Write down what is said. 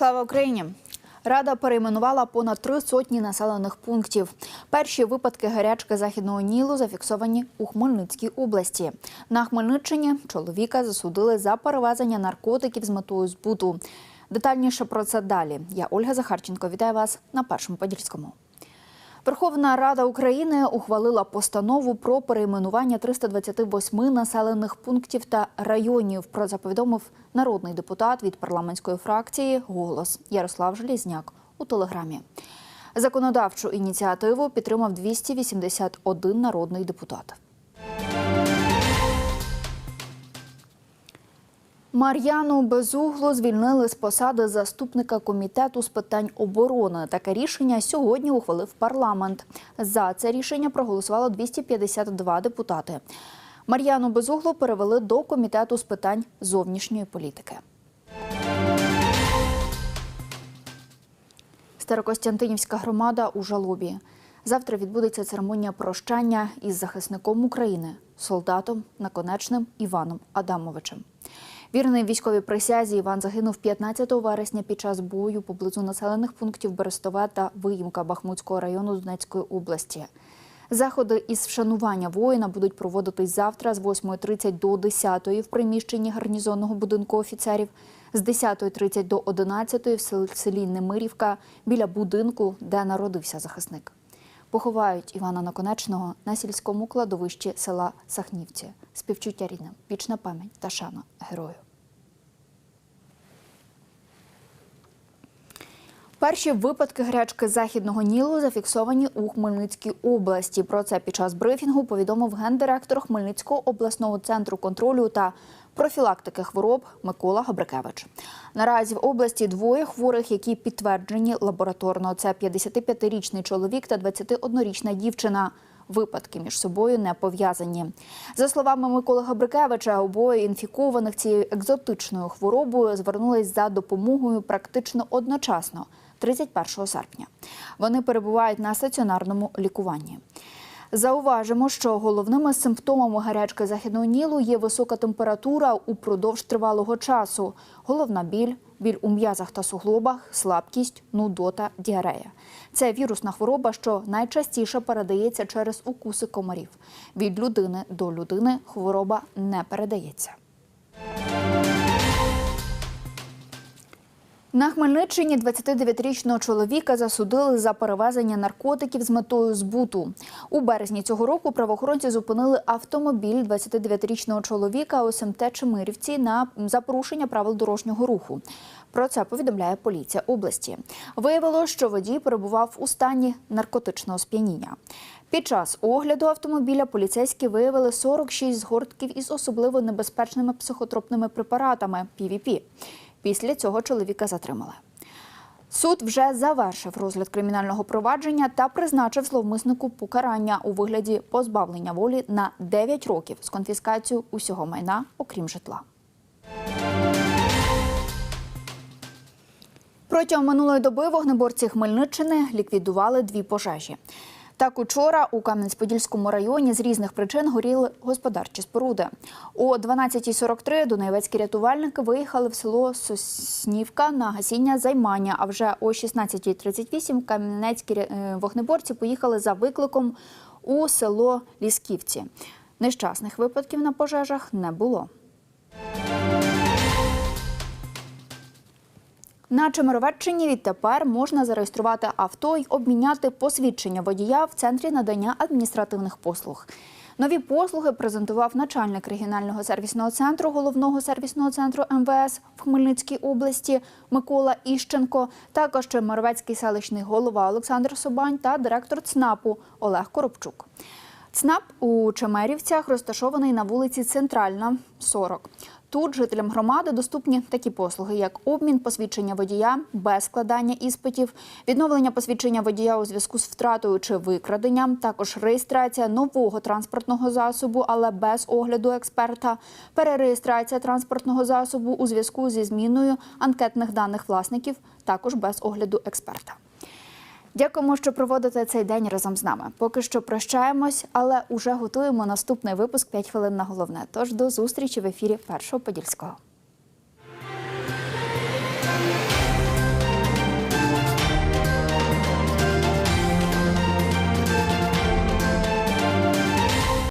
Слава Україні! Рада перейменувала понад три сотні населених пунктів. Перші випадки гарячки західного Нілу зафіксовані у Хмельницькій області. На Хмельниччині чоловіка засудили за перевезення наркотиків з метою збуту. Детальніше про це далі. Я Ольга Захарченко. Вітаю вас на першому подільському. Верховна Рада України ухвалила постанову про перейменування 328 населених пунктів та районів. Про це повідомив народний депутат від парламентської фракції Голос Ярослав Желізняк у телеграмі. Законодавчу ініціативу підтримав 281 народний депутат. Мар'яну Безуглу звільнили з посади заступника комітету з питань оборони. Таке рішення сьогодні ухвалив парламент. За це рішення проголосувало 252 депутати. Мар'яну Безуглу перевели до комітету з питань зовнішньої політики. Старокостянтинівська громада у жалобі. Завтра відбудеться церемонія прощання із захисником України, солдатом наконечним Іваном Адамовичем. Вірний військовій присязі Іван загинув 15 вересня під час бою поблизу населених пунктів Берестове та Виїмка Бахмутського району Донецької області. Заходи із вшанування воїна будуть проводитись завтра з 8.30 до 10.00 в приміщенні гарнізонного будинку офіцерів, з 10.30 до 11.00 в сел- селі Немирівка біля будинку, де народився захисник. Поховають Івана Наконечного на сільському кладовищі села Сахнівці. Співчуття рідним, вічна пам'ять та шана герою. Перші випадки гарячки західного Нілу зафіксовані у Хмельницькій області. Про це під час брифінгу повідомив гендиректор Хмельницького обласного центру контролю та профілактики хвороб Микола Габрикевич. Наразі в області двоє хворих, які підтверджені лабораторно. Це 55-річний чоловік та 21-річна дівчина. Випадки між собою не пов'язані. За словами Миколи Габрикевича, обоє інфікованих цією екзотичною хворобою звернулись за допомогою практично одночасно, 31 серпня. Вони перебувають на стаціонарному лікуванні. Зауважимо, що головними симптомами гарячки західного нілу є висока температура упродовж тривалого часу, головна біль, біль у м'язах та суглобах, слабкість, нудота, діарея. Це вірусна хвороба, що найчастіше передається через укуси комарів. Від людини до людини хвороба не передається. На Хмельниччині 29-річного чоловіка засудили за перевезення наркотиків з метою збуту. У березні цього року правоохоронці зупинили автомобіль 29-річного чоловіка у СМТ Чемирівці на за порушення правил дорожнього руху. Про це повідомляє поліція області. Виявилося, що водій перебував у стані наркотичного сп'яніння. Під час огляду автомобіля поліцейські виявили 46 згортків із особливо небезпечними психотропними препаратами ПВП. Після цього чоловіка затримали. Суд вже завершив розгляд кримінального провадження та призначив зловмиснику покарання у вигляді позбавлення волі на 9 років з конфіскацією усього майна, окрім житла. Протягом минулої доби вогнеборці Хмельниччини ліквідували дві пожежі. Так, учора у Кам'янець-Подільському районі з різних причин горіли господарчі споруди. О 12.43 донецькі рятувальники виїхали в село Соснівка на гасіння займання. А вже о 16.38 кам'янецькі е, вогнеборці поїхали за викликом у село Лісківці. Нещасних випадків на пожежах не було. На Чемеровеччині відтепер можна зареєструвати авто й обміняти посвідчення водія в центрі надання адміністративних послуг. Нові послуги презентував начальник регіонального сервісного центру головного сервісного центру МВС в Хмельницькій області Микола Іщенко, також Чемеровецький селищний голова Олександр Собань та директор ЦНАПу Олег Коробчук. ЦНАП у Чемерівцях розташований на вулиці Центральна, 40. Тут жителям громади доступні такі послуги, як обмін посвідчення водія без складання іспитів, відновлення посвідчення водія у зв'язку з втратою чи викраденням, також реєстрація нового транспортного засобу, але без огляду експерта, перереєстрація транспортного засобу у зв'язку зі зміною анкетних даних власників, також без огляду експерта. Дякуємо, що проводите цей день разом з нами. Поки що прощаємось, але уже готуємо наступний випуск «5 хвилин на головне. Тож до зустрічі в ефірі першого подільського.